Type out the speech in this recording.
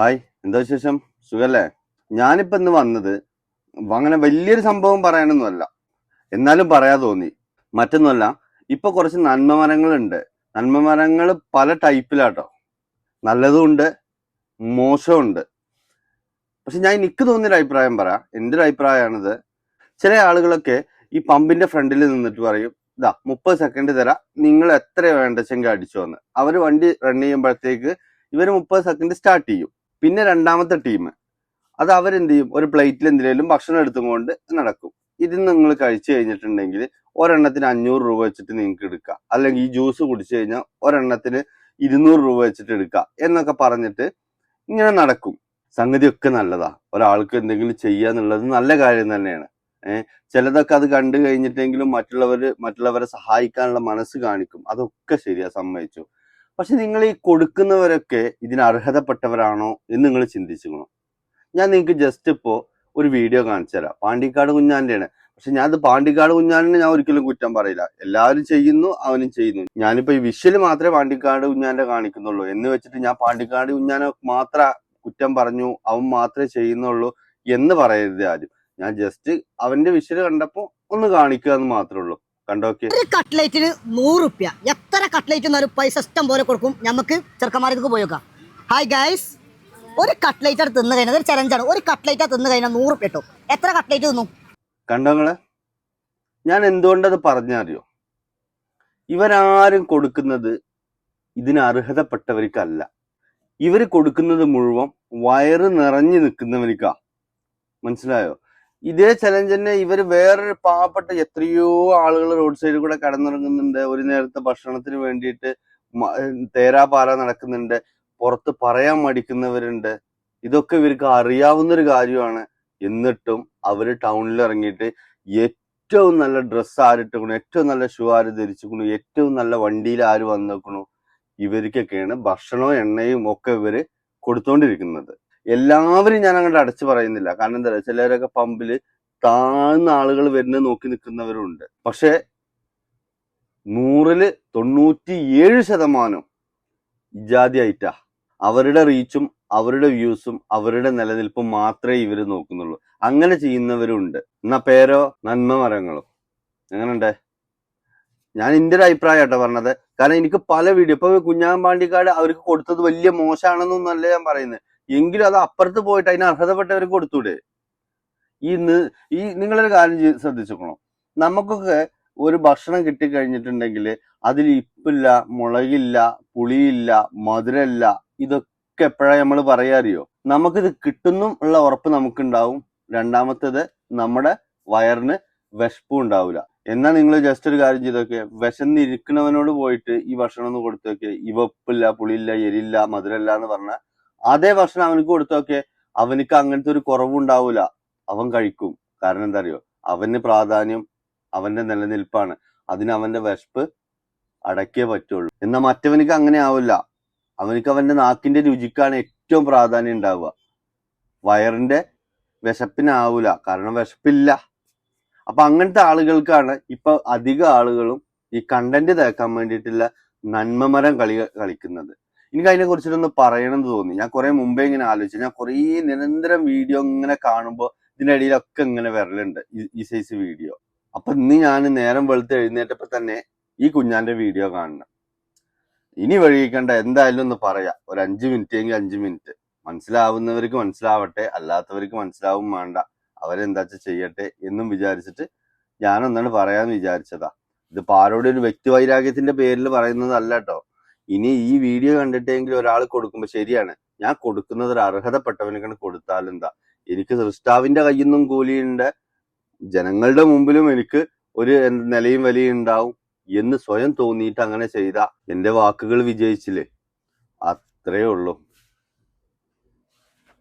Hi എന്താ വിശേഷം? സുഖല്ലേ? ഞാനിപ്പോ ഇന്ന് വന്നത് അങ്ങനെ വലിയൊരു സംഭവം പറയാനൊന്നുമല്ല. എന്നാലും പറയാ തോന്നി. മറ്റൊന്നുമല്ല ഇപ്പൊ കുറച്ച് നന്മ മരങ്ങളുണ്ട്. നന്മ മരങ്ങൾ പല ടൈപ്പിലാട്ടോ. നല്ലതും ഉണ്ട് മോശമുണ്ട് പക്ഷെ ഞാൻ എനിക്ക് തോന്നിയൊരു അഭിപ്രായം പറയാം. എന്റെ ഒരു അഭിപ്രായമാണിത്. ചില ആളുകളൊക്കെ ഈ പമ്പിന്റെ ഫ്രണ്ടിൽ നിന്നിട്ട് പറയും ഇതാ മുപ്പത് സെക്കൻഡ് തരാം നിങ്ങൾ എത്ര വേണ്ടച്ചെങ്കിൽ അടിച്ചു വന്ന് അവർ വണ്ടി റൺ ചെയ്യുമ്പോഴത്തേക്ക് ഇവർ മുപ്പത് സെക്കൻഡ് സ്റ്റാർട്ട് ചെയ്യും. പിന്നെ രണ്ടാമത്തെ ടീം അത് അവരെന്ത് ചെയ്യും? ഒരു പ്ലേറ്റിൽ എന്തിനേലും ഭക്ഷണം എടുത്തുകൊണ്ട് നടക്കും. ഇത് നിങ്ങൾ കഴിച്ചു കഴിഞ്ഞിട്ടുണ്ടെങ്കിൽ ഒരെണ്ണത്തിന് അഞ്ഞൂറ് രൂപ വെച്ചിട്ട് നിങ്ങൾക്ക് എടുക്കാം. അല്ലെങ്കിൽ ഈ ജ്യൂസ് കുടിച്ചു കഴിഞ്ഞാൽ ഒരെണ്ണത്തിന് ഇരുന്നൂറ് രൂപ വെച്ചിട്ട് എടുക്കാം എന്നൊക്കെ പറഞ്ഞിട്ട് ഇങ്ങനെ നടക്കും. സംഗതിയൊക്കെ നല്ലതാ. ഒരാൾക്ക് എന്തെങ്കിലും ചെയ്യാന്നുള്ളത് നല്ല കാര്യം തന്നെയാണ്. ഏഹ് ചിലതൊക്കെ അത് കണ്ടു കഴിഞ്ഞിട്ടെങ്കിലും മറ്റുള്ളവര് മറ്റുള്ളവരെ സഹായിക്കാനുള്ള മനസ്സ് കാണിക്കും. അതൊക്കെ ശരിയാ സമ്മതിച്ചു. പക്ഷെ നിങ്ങൾ ഈ കൊടുക്കുന്നവരൊക്കെ ഇതിന് അർഹതപ്പെട്ടവരാണോ എന്ന് നിങ്ങൾ ചിന്തിച്ചുക്കണം ഞാൻ നിങ്ങൾക്ക് ജസ്റ്റ് ഇപ്പോൾ ഒരു വീഡിയോ കാണിച്ചു തരാം. പാണ്ടിക്കാട് കുഞ്ഞാന്റെയാണ് പക്ഷെ ഞാനത് പാണ്ടിക്കാട് കുഞ്ഞാനെ ഞാൻ ഒരിക്കലും കുറ്റം പറയില്ല. എല്ലാവരും ചെയ്യുന്നു അവനും ചെയ്യുന്നു. ഞാനിപ്പോ ഈ വിഷ്വൽ മാത്രമേ പാണ്ടിക്കാട് കുഞ്ഞാന്റെ കാണിക്കുന്നുള്ളൂ. എന്ന് വെച്ചിട്ട് ഞാൻ പാണ്ടിക്കാട് കുഞ്ഞാനെ മാത്ര കുറ്റം പറഞ്ഞു അവൻ മാത്രമേ ചെയ്യുന്നുള്ളൂ എന്ന് പറയരുത് ആരും. ഞാൻ ജസ്റ്റ് അവന്റെ വിഷ്വൽ കണ്ടപ്പോ ഒന്ന് കാണിക്കുക എന്ന് മാത്രമേ ഉള്ളൂ. കണ്ടോക്കെ കട്ട്ലേറ്റിന് നൂറ് റുപ്യ. എത്ര കട്ട്ലേറ്റ് എന്നാലും പൈസ ഇഷ്ടം പോലെ കൊടുക്കും. നമുക്ക് ചെറുക്കന്മാർക്ക് പോയേക്കാം ഹായ് ഗൈസ് ഒരു കട്ട്ലേറ്റ് ആണ് തിന്നു കഴിഞ്ഞാൽ ഒരു ചലഞ്ചാണ് ഒരു കട്ട്ലേറ്റ് തിന്നു കഴിഞ്ഞാൽ നൂറ് കിട്ടും. എത്ര കട്ട്ലേറ്റ് തിന്നു? കണ്ടോങ്ങളെ ഞാൻ എന്തുകൊണ്ടത് പറഞ്ഞറിയോ? ഇവരാരും കൊടുക്കുന്നത് ഇതിന് അർഹതപ്പെട്ടവർക്കല്ല. ഇവർ കൊടുക്കുന്നത് മുഴുവൻ വയറ് നിറഞ്ഞു നിൽക്കുന്നവർക്കാ. മനസ്സിലായോ? ഇതേ ചലഞ്ച് തന്നെ ഇവർ വേറൊരു പാവപ്പെട്ട എത്രയോ ആളുകൾ റോഡ് സൈഡിൽ കൂടെ കടന്നിറങ്ങുന്നുണ്ട്. ഒരു നേരത്തെ ഭക്ഷണത്തിന് വേണ്ടിയിട്ട് തേരാപാര നടക്കുന്നുണ്ട്. പുറത്ത് പറയാൻ മടിക്കുന്നവരുണ്ട്. ഇതൊക്കെ ഇവർക്ക് അറിയാവുന്ന ഒരു കാര്യമാണ്. എന്നിട്ടും അവർ ടൗണിൽ ഇറങ്ങിയിട്ട് ഏറ്റവും നല്ല ഡ്രസ്സ് ആരിട്ടുക്കണു ഏറ്റവും നല്ല ഷൂ ആര് ധരിച്ചുക്കണു ഏറ്റവും നല്ല വണ്ടിയിൽ ആര് വന്നേക്കണു ഇവർക്കൊക്കെയാണ് ഭക്ഷണവും എണ്ണയും ഒക്കെ ഇവർ കൊടുത്തോണ്ടിരിക്കുന്നത്. എല്ലാവരും ഞാൻ അങ്ങോട്ട് അടച്ചു പറയുന്നില്ല. കാരണം എന്താ പറയുക ചിലരൊക്കെ പമ്പിൽ താഴ്ന്ന ആളുകൾ വരുന്നത് നോക്കി നിൽക്കുന്നവരുണ്ട്. പക്ഷെ നൂറിൽ തൊണ്ണൂറ്റി ഏഴ് ശതമാനം ഇജാതി ആയിട്ടാ അവരുടെ റീച്ചും അവരുടെ വ്യൂസും അവരുടെ നിലനിൽപ്പും മാത്രമേ ഇവർ നോക്കുന്നുള്ളൂ. അങ്ങനെ ചെയ്യുന്നവരുണ്ട്. എന്നാ പേരോ? നന്മ മരങ്ങളോ? എങ്ങനെയുണ്ടേ ഞാൻ എന്റെ ഒരു അഭിപ്രായം കേട്ടോ പറഞ്ഞത്. കാരണം എനിക്ക് പല വീഡിയോ ഇപ്പൊ കുഞ്ഞാൻ പാണ്ടിക്കാട് അവർക്ക് കൊടുത്തത് വലിയ മോശമാണെന്നൊന്നല്ല ഞാൻ പറയുന്നത്. എങ്കിലും അത് അപ്പുറത്ത് പോയിട്ട് അതിന് അർഹതപ്പെട്ടവർ കൊടുത്തൂടെ? ഈ ഈ നിങ്ങളൊരു കാര്യം ശ്രദ്ധിച്ചോക്കണം? നമുക്കൊക്കെ ഒരു ഭക്ഷണം കിട്ടിക്കഴിഞ്ഞിട്ടുണ്ടെങ്കിൽ അതിൽ ഇപ്പില്ല മുളകില്ല പുളിയില്ല മധുരമില്ല ഇതൊക്കെ എപ്പോഴാ നമ്മൾ പറയാറിയോ നമുക്കിത് കിട്ടുന്നും ഉള്ള ഉറപ്പ് നമുക്കുണ്ടാവും. രണ്ടാമത്തേത് നമ്മുടെ വയറിന് വിശപ്പും ഉണ്ടാവില്ല എന്നാ നിങ്ങൾ ജസ്റ്റ് ഒരു കാര്യം ചെയ്തൊക്കെ വിശന്നിരിക്കണവനോട് പോയിട്ട് ഈ ഭക്ഷണം ഒന്ന് കൊടുത്തൊക്കെ ഇവപ്പില്ല പുളിയില്ല എരില്ല മധുരമില്ല എന്ന് പറഞ്ഞാൽ അതേ ഭക്ഷണം അവനക്ക് കൊടുത്തൊക്കെ അവനക്ക് അങ്ങനത്തെ ഒരു കുറവുണ്ടാവൂല. അവൻ കഴിക്കും. കാരണം എന്താ അറിയോ? അവന് പ്രാധാന്യം അവന്റെ നിലനിൽപ്പാണ്. അതിന് അവന്റെ വിശപ്പ് അടക്കേ പറ്റുള്ളൂ. എന്നാൽ മറ്റവനക്ക് അങ്ങനെ ആവില്ല. അവനക്ക് അവന്റെ നാക്കിന്റെ രുചിക്കാണ് ഏറ്റവും പ്രാധാന്യം ഉണ്ടാവുക. വയറിന്റെ വിശപ്പിനാവൂല കാരണം വിശപ്പില്ല. അപ്പൊ അങ്ങനത്തെ ആളുകൾക്കാണ് ഇപ്പൊ അധിക ആളുകളും ഈ കണ്ടന്റ് തേക്കാൻ വേണ്ടിയിട്ടുള്ള നന്മമരം കളി കളിക്കുന്നത്. എനിക്ക് അതിനെ കുറിച്ചിട്ടൊന്ന് പറയണമെന്ന് തോന്നി. ഞാൻ കുറെ മുമ്പേ ഇങ്ങനെ ആലോചിച്ചു. ഞാൻ കുറേ നിരന്തരം വീഡിയോ ഇങ്ങനെ കാണുമ്പോൾ ഇതിന്റെ ഇടയിലൊക്കെ ഇങ്ങനെ വരലുണ്ട് ഈ- സൈസ് വീഡിയോ അപ്പൊ ഇന്ന് ഞാൻ നേരം വെളുത്ത് എഴുന്നേറ്റപ്പോ തന്നെ ഈ കുഞ്ഞാന്റെ വീഡിയോ കാണണം. ഇനി വഴിയിക്കണ്ട എന്തായാലും ഒന്ന് പറയാം. ഒരു അഞ്ചു മിനിറ്റ് എങ്കിൽ അഞ്ചു മിനിറ്റ് മനസ്സിലാവുന്നവർക്ക് മനസ്സിലാവട്ടെ അല്ലാത്തവർക്ക് മനസ്സിലാവും വേണ്ട. അവരെന്താ ചെയ്യട്ടെ എന്നും വിചാരിച്ചിട്ട് ഞാനൊന്നാണ് പറയാന്ന് വിചാരിച്ചതാ. ഇത് പാരോടെ ഒരു വ്യക്തി വൈരാഗ്യത്തിന്റെ പേരിൽ പറയുന്നതല്ല കേട്ടോ ഇനി ഈ വീഡിയോ കണ്ടിട്ടെങ്കിലും ഒരാൾ കൊടുക്കുമ്പോ ശരിയാണ്. ഞാൻ കൊടുക്കുന്നത് ഒരു അർഹതപ്പെട്ടവനക്കാണ് കൊടുത്താലെന്താ എനിക്ക് സൃഷ്ടാവിന്റെ കയ്യിൽ നിന്നും കൂലിയുണ്ട്. ജനങ്ങളുടെ മുമ്പിലും എനിക്ക് ഒരു നിലയും വലിയും ഉണ്ടാവും എന്ന് സ്വയം തോന്നിയിട്ട് അങ്ങനെ ചെയ്ത എന്റെ വാക്കുകൾ വിജയിച്ചില്ലേ? അത്രേ ഉള്ളൂ.